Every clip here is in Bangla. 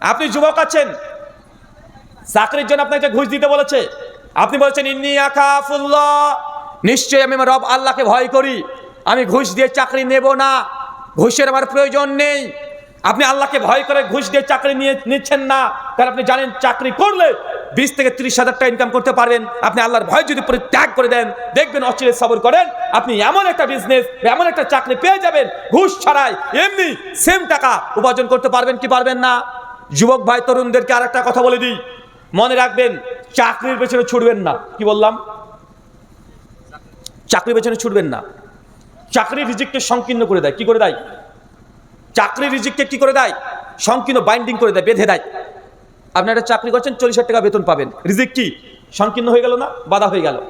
আপনি যুবক আছেন। চাকরির জন্য আপনাকে ঘুষ দিতে বলেছে। আপনি বলছেন, ইন্নি আকাফুল্লাহ নিশ্চয়ই আমি আমার রব আল্লাহকে ভয় করি। আমি ঘুষ দিয়ে চাকরি নেব না। ঘুষের আমার প্রয়োজন নেই। আপনি আল্লাহকে ভয় করে ঘুষ দিয়ে চাকরি নিয়ে নিচ্ছেন না। কারণ আপনি জানেন, চাকরি করলে বিশ থেকে ত্রিশ হাজার টাকা ইনকাম করতে পারবেন। আপনি আল্লাহর ভয় যদি পরিত্যাগ করে দেন, দেখবেন অচিরে সবর করেন। আপনি এমন একটা বিজনেস এমন একটা চাকরি পেয়ে যাবেন। ঘুষ ছাড়াই এমনি সেম টাকা উপার্জন করতে পারবেন কি পারবেন না? যুবক ভাই, তরুণদেরকে আর একটা কথা বলে দিই। মনে রাখবেন, চাকরির পেছনে ছুটবেন না। কি বললাম? চাকরির পেছনে ছুটবেন না। চাকরি রিজিককে সংকীর্ণ করে দেয়। কি করে দেয়? চাকরি রিজিককে কি করে দেয়? সংকীর্ণ বাইন্ডিং করে দেয়, বেঁধে দেয়। আপনি একটা চাকরি করছেন, চল্লিশ হাজার টাকা বেতন পাবেন। রিজিক কি? সংকীর্ণ হয়ে গেল না? বাধা হয়ে গেল।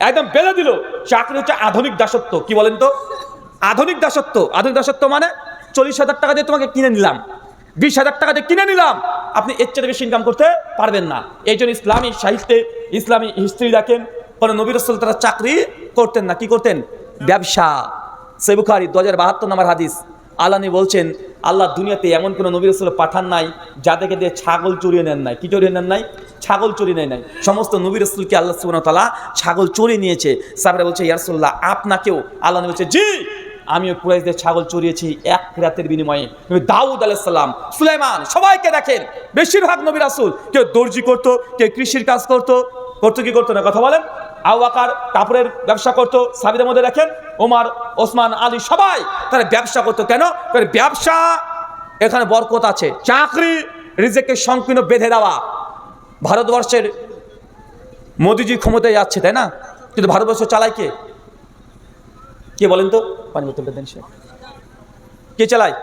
একদম বেঁধে দিল। চাকরি হচ্ছে আধুনিক দাসত্ব। কি বলেন তো? আধুনিক দাসত্ব। আধুনিক দাসত্ব মানে চল্লিশ হাজার টাকা দিয়ে তোমাকে কিনে নিলাম। বিশ হাজার টাকা দিয়ে কিনে নিলাম। আপনি এর চেয়ে বেশি ইনকাম করতে পারবেন না। এই জন্য ইসলামী সাহিত্যে, ইসলামী হিস্ট্রি দেখেন। কোনো নবীর রসুল তারা চাকরি করতেন না। কি করতেন? ব্যবসা। সেবুখারি দু হাজার বাহাত্তর নম্বর হাদিস। আলানি বলছেন, আল্লাহ দুনিয়াতে এমন কোনো নবীর রসুল পাঠান নাই, যাদেরকে দিয়ে ছাগল চুরিয়ে নেন নাই। কি চুরিয়ে নেন নাই? ছাগল চুরিয়ে নেয় নাই। সমস্ত নবীর রসুলকে আল্লাহ ওয়া ছাগল চুরিয়ে নিয়েছে। সাবরা বলছে ইয়ারসুল্লাহ আপনাকেও আল্লাহ বলছে, জি আমিও কুরাইশদের ছাগল চড়িয়েছি এক রাতের বিনিময়ে। দাউদ আলাইসাল্লাম সুলাইমান, সবাইকে দেখেন, বেশিরভাগ নবী রাসুল, কেউ দর্জি করতো, কেউ কৃষির কাজ করতো করতো কি করতো না, কথা বলেন? আওয়াকার কাপড়ের ব্যবসা করতো, সাবিদের মধ্যে দেখেন, ওমার, ওসমান, আলী, সবাই তারা ব্যবসা করতো, কেন? কারণ ব্যবসা, এখানে বরকত আছে, চাকরি রিজেককে সংকীর্ণ বেঁধে দেওয়া। ভারতবর্ষের মোদিজি ক্ষমতায় যাচ্ছে, তাই না? কিন্তু ভারতবর্ষ চালায় কে? কে বলেন তো? পানি বোতলটা দেন সে। কে চালায়?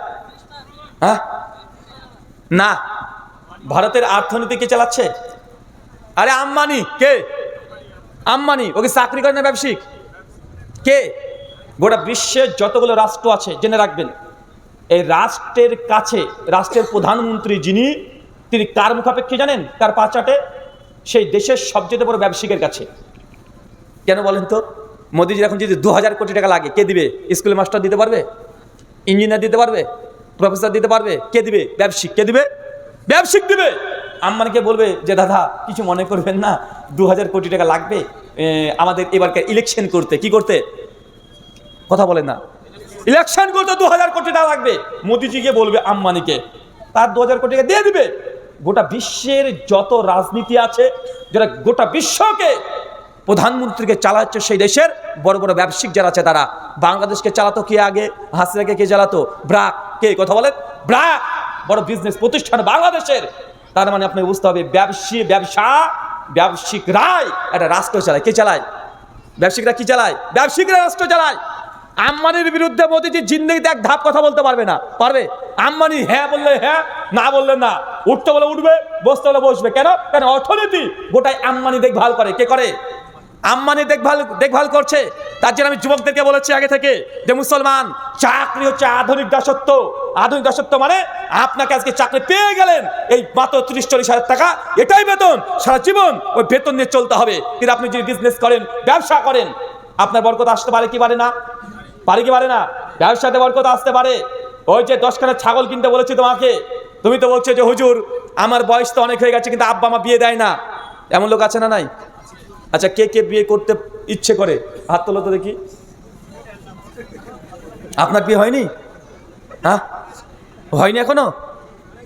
হ্যাঁ? না। ভারতের অর্থনীতি কে চালাচ্ছে? আরে আম্বানি, কে? আম্বানি, ওকে চাকরি করে না ব্যবসায়িক? কে? গোটা বিশ্বের যতগুলো রাষ্ট্র আছে, জেনে রাখবেন। এই রাষ্ট্রের কাছে, রাষ্ট্রের প্রধানমন্ত্রী যিনি, তিনি কার মুখাপেক্ষী জানেন? কার পাচাটে সেই দেশের সবচেয়ে বড় ব্যবসায়িকের কাছে। কেন বলেন তো? মোদিজির এখন যদি দু হাজার কোটি টাকা লাগে, কে দিবে? স্কুলের মাস্টার দিতে পারবে? ইঞ্জিনিয়ার দিতে পারবে? প্রফেসর দিতে পারবে? কে দিবে? ব্যবসায়িক। কে দিবে? ব্যবসায়িক দিবে! আম্মানিকে বলবে যে, দাদা, কিছু মনে করবেন না দু হাজার কোটি টাকা লাগবে আমাদের এবারকার ইলেকশন করতে। কি করতে? কথা বলেন না। ইলেকশন করতে দু হাজার কোটি টাকা লাগবে। মোদিজিকে বলবে আম্বানিকে তার দু হাজার কোটি টাকা দিয়ে দিবে। গোটা বিশ্বের যত রাজনীতি আছে, যারা গোটা বিশ্বকে প্রধানমন্ত্রীকে চালাচ্ছে সেই দেশের বড় বড় ব্যবসায়িক যারা আছে তারা। বাংলাদেশকে চালাতো কে আগে? হাসিনাকে কে চালাতো? ব্রাক। কে? কথা বলেন। ব্রাক! বড় বিজনেস প্রতিষ্ঠান বাংলাদেশের। তার মানে আপনাকে বুঝতে হবে ব্যবসায়ী ব্যবসা ব্যবসায়িক রায় একটা রাষ্ট্র চালায়। কে চালায়? ব্যবসায়িকরা কি চালায়? ব্যবসায়িকরা রাষ্ট্র চালায়। আম্বানির বিরুদ্ধে মোদিজি জিন্দগিতে এক ধাপ কথা বলতে পারবে না। পারবে? আম্বানি হ্যাঁ বললে হ্যাঁ না বললে না। উঠতে বলে উঠবে, বসতে বলে বসবে। কেন? কেন? অর্থনীতি গোটাই আম্বানি দেখভাল করে। কে করে? আম্বানি দেখভাল দেখভাল করছে। তার জন্য আমি যুবকদেরকে বলেছি আগে থেকে যে মুসলমান, চাকরি হচ্ছে আধুনিক দাসত্ব। আধুনিক দাসত্ব মানে আপনাকে আজকে চাকরি পেয়ে গেলেন। এই মাত্র ত্রিশ চল্লিশ হাজার টাকা, এটাই বেতন। সারা জীবন ওই বেতন নিয়ে চলতে হবে। কিন্তু আপনি যদি বিজনেস করেন, ব্যবসা করেন, আপনার বরকত আসতে পারে কি পারে না? পারে কি পারে না? ব্যবসাতে বরকত আসতে পারে। ওই যে দশখানা ছাগল কিনতে বলেছি তোমাকে। তুমি তো বলছো যে, হুজুর, আমার বয়স তো অনেক হয়ে গেছে, কিন্তু আব্বা মা বিয়ে দেয় না। এমন লোক আছে না নাই? আচ্ছা কে কে বিয়ে করতে ইচ্ছে করে? হাত তোলো তো দেখি। আপনার বিয়ে হয়নি? হ্যাঁ? হয়নি এখনও?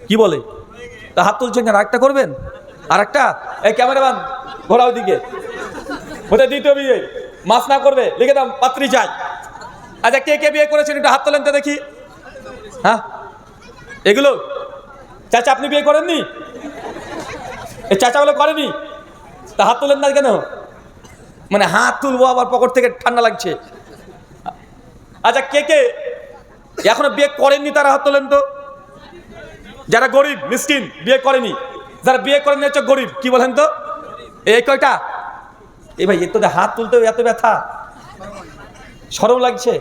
কি বলে? তা হাত তুলছেন কেন? আরেকটা করবেন? আর একটা এই ক্যামেরাম্যান ঘোরাও দিকে ওটা দ্বিতীয় বিয়ে। মাছ না করবে, লিখে দাম পাত্রী চাই। আচ্ছা কে কে বিয়ে করেছেন? একটু হাত তোলেন তো দেখি। হ্যাঁ? এগুলো? চাচা, আপনি বিয়ে করেননি? এই চাচাগুলো করেনি? তা হাত তোলেন না কেন? মানে হাত তুলবো আবার পকেট থেকে ঠান্ডা লাগছে। আচ্ছা কে কে? এখনও বিয়ে করেননি তারা হাত তোলেন তো? যারা গরিব, মিসকিন, বিয়ে করেনি। যারা বিয়ে করেনি হচ্ছে গরিব, কি বলেন তো? এই কয়টা? এই ভাই এর তো হাত তুলতে এত ব্যথা। সরম লাগছে।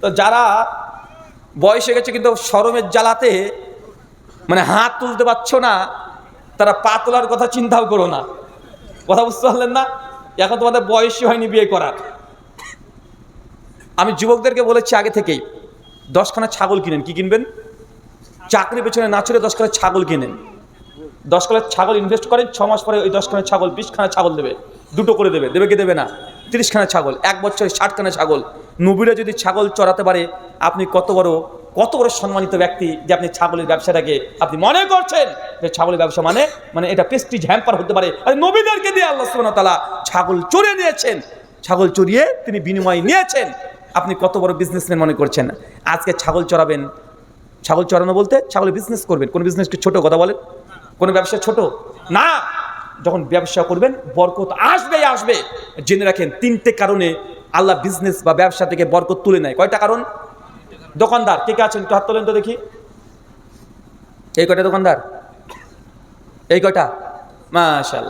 তো যারা বয়স গেছে কিন্তু সরমের জ্বালাতে মানে হাত তুলতে পারছ না, তারা পা তোলার কথা চিন্তাও করো না। কথা বুঝতে পারলেন না? এখন তোমাদের বয়সই হয়নি বিয়ে করার। আমি যুবকদেরকে বলেছি আগে থেকেই, দশখানা ছাগল কিনেন। কি কিনবেন? চাকরি পেছনে না ছড়ে দশ খানা ছাগল কিনেন। দশ খানা ছাগল ইনভেস্ট করেন, ছ মাস পরে ওই দশখানা ছাগল বিশ খানা ছাগল দেবে। দুটো করে দেবে দেবে কি দেবে না? তিরিশ খানা ছাগল, এক বছরে ষাট খানা ছাগল। নবীরা যদি ছাগল চড়াতে পারে, আপনি কত বড় কত বড় সম্মানিত ব্যক্তি যে আপনি ছাগলের ব্যবসাটাকে আপনি মনে করছেন যে ছাগলের ব্যবসা মানে মানে এটা প্রেস্টিজ হ্যাম্পার হতে পারে। আর নবীদেরকে দিয়ে আল্লাহ সুবহানাহু ওয়া তাআলা ছাগল চড়িয়ে নিয়েছেন। ছাগল চড়িয়ে তিনি বিনিময় নিয়েছেন। আপনি কত বড় বিজনেসম্যান মনে করছেন? আজকে ছাগল চড়াবেন। ছাগল চড়ানো বলতে ছাগলের বিজনেস করবেন। কোন বিজনেস ছোট কথা বলেন? কোন ব্যবসা ছোট? না। যখন ব্যবসা করবেন, বরকত আসবেই আসবে। জেনে রাখেন, তিনটে কারণে আল্লাহ বিজনেস বা ব্যবসা থেকে বরকত তুলে নেয়। কয়টা কারণ? দোকানদার, কে কে আছেন? একটু হাত তোলেন তো দেখি। এই কটা দোকানদার? এই কটা মাশাল্লাহ